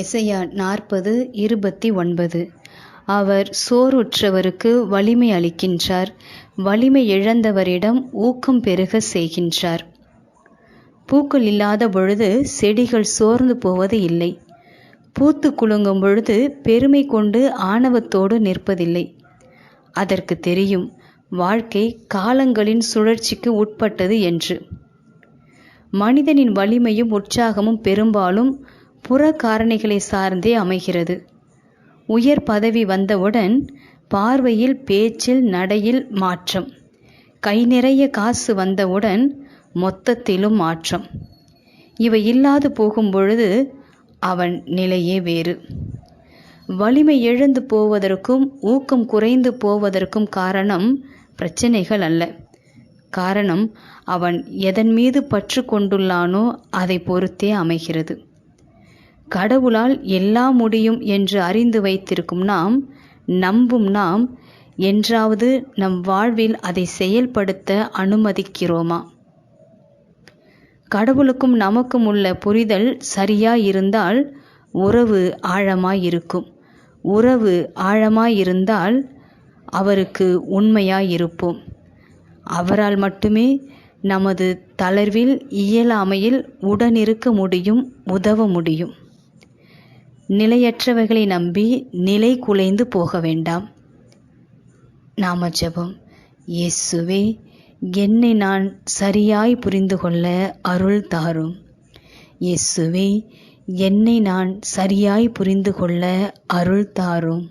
எசையா நாற்பது இருபத்தி ஒன்பது. அவர் சோறுற்றவருக்கு வலிமை அளிக்கின்றார். வலிமை இழந்தவரிடம் ஊக்கம் பெருக செய்கின்றார். பூக்கள் இல்லாத பொழுது செடிகள் சோர்ந்து போவது இல்லை. பூத்து குலுங்கும் பொழுது பெருமை கொண்டு ஆணவத்தோடு நிற்பதில்லை. அதற்கு தெரியும் வாழ்க்கை காலங்களின் சுழற்சிக்கு உட்பட்டது என்று. மனிதனின் வலிமையும் உற்சாகமும் பெரும்பாலும் புற காரணிகளை சார்ந்தே அமைகிறது. உயர் பதவி வந்தவுடன் பார்வையில் பேச்சில் நடையில் மாற்றம். கை நிறைய காசு வந்தவுடன் மொத்தத்திலும் மாற்றம். இவை இல்லாது போகும் பொழுது அவன் நிலையே வேறு. வலிமை இழந்து போவதற்கும் ஊக்கம் குறைந்து போவதற்கும் காரணம் பிரச்சனைகள் அல்ல. காரணம் அவன் எதன் மீது பற்று கொண்டுள்ளானோ அதை பொறுத்தே அமைகிறது. கடவுளால் எல்லாம் முடியும் என்று அறிந்து வைத்திருக்கும் நாம் நம்பும் நாம் என்றாவது நம் வாழ்வில் அதை செயல்படுத்த அனுமதிக்கிறோமா? கடவுளுக்கும் நமக்கும் உள்ள புரிதல் சரியாயிருந்தால் உறவு ஆழமாயிருக்கும். உறவு ஆழமாயிருந்தால் அவருக்கு உண்மையாயிருப்போம். அவரால் மட்டுமே நமது தளர்வில் இயலாமையில் உடனிருக்க முடியும் உதவ முடியும். நிலையற்றவைகளை நம்பி நிலை குலைந்து போக வேண்டாம். நாம ஜெபம். இயேசுவே என்னை நான் சரியாய் புரிந்து கொள்ள அருள் தாரும். இயேசுவே என்னை நான் சரியாய் புரிந்து கொள்ள அருள் தாரும்.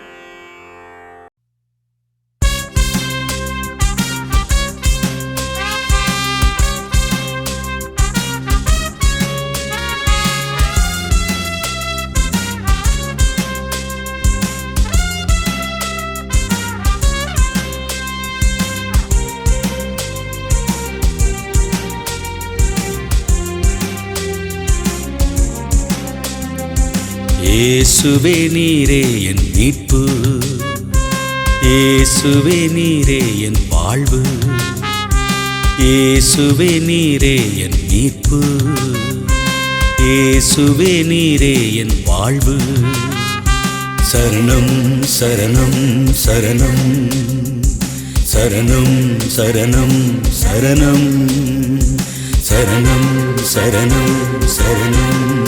இயேசுவே நீரே என் மீட்பு. இயேசுவே நீரே என் வாழ்வு. இயேசுவே நீரே என் மீட்பு. இயேசுவே நீரே என் வாழ்வு. சரணம் சரணம் சரணம். சரணம் சரணம் சரணம். சரணம் சரணம் சரணம்.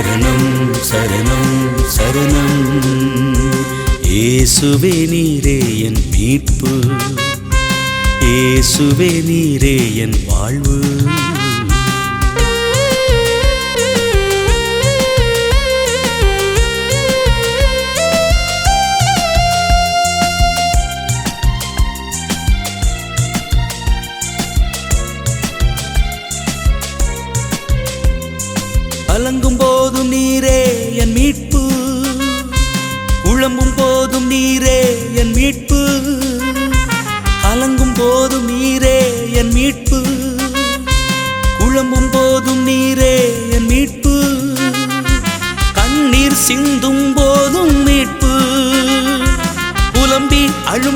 சரணம் சரணம் சரணம். ஏசுவே நீரே என் மீட்பு. ஏசுவே நீரே என் வாழ்வு.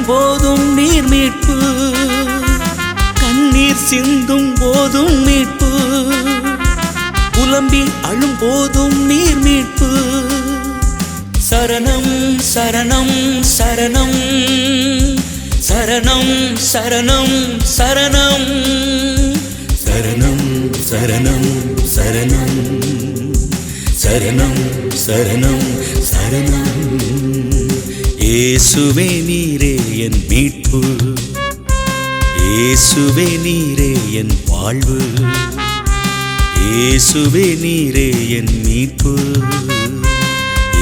போதும் நீர் மீட்பு. கண்ணீர் சிந்தும் போதும் மீட்பு. புலம்பி அழும் போதும் நீர் மீட்பு. சரணம் சரணம் சரணம். சரணம் சரணம் சரணம். சரணம் சரணம் சரணம். சரணம் சரணம் சரணம். இயேசுவே நீரே என் மீட்பு. இயேசுவே நீரே என் வாழ்வு. இயேசுவே நீரே என் மீட்பு.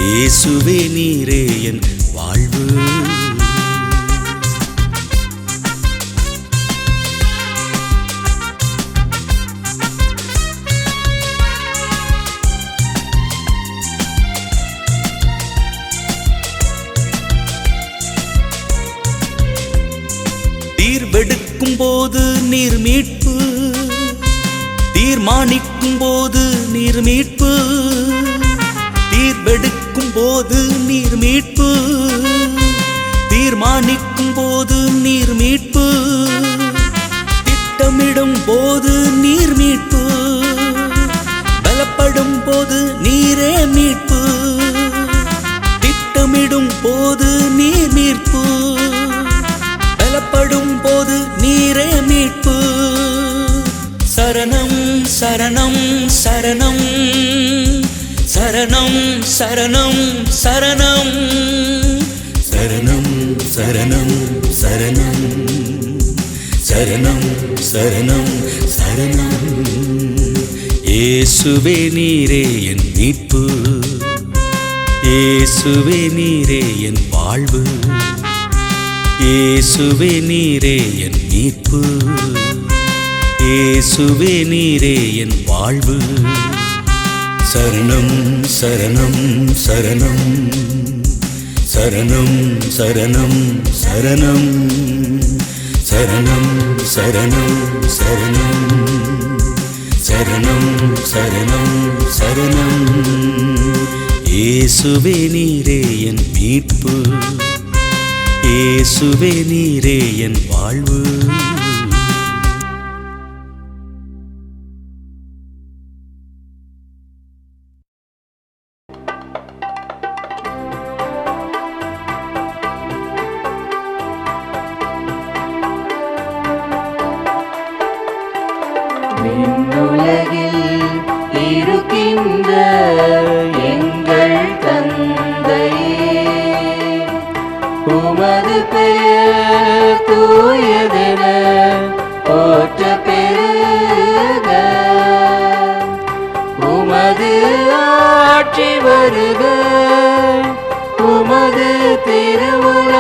இயேசுவே நீரே என் வாழ்வு. தீர்வெடுக்கும் போது நீர் மீட்பு தீர்மானிக்கும் போது நீர் மீட்பு தீர்வெடுக்கும் போது நீர் மீட்பு தீர்மானிக்கும் போது நீர் மீட்பு திட்டமிடும் போது நீர் மீட்பு பலப்படும் போது நீரே மீட்பு. சரணம் சரணம். சரணம் சரணம் சரணம். சரணம் சரணம் சரணம். ஏசுவே நீரே என் மீட்பு. ஏசுவே நீரே என் வாழ்வு. ஏசுவே நீரே என் மீட்பு. ஏசுவே நீரே என் வாழ்வு. சரணம் சரணம் சரணம். சரணம் சரணம் சரணம். சரணம் சரணம் சரணம். சரணம் சரணம் சரணம். இயேசுவே நீரே என் மீட்பு. இயேசுவே நீரே என் வாழ்வு.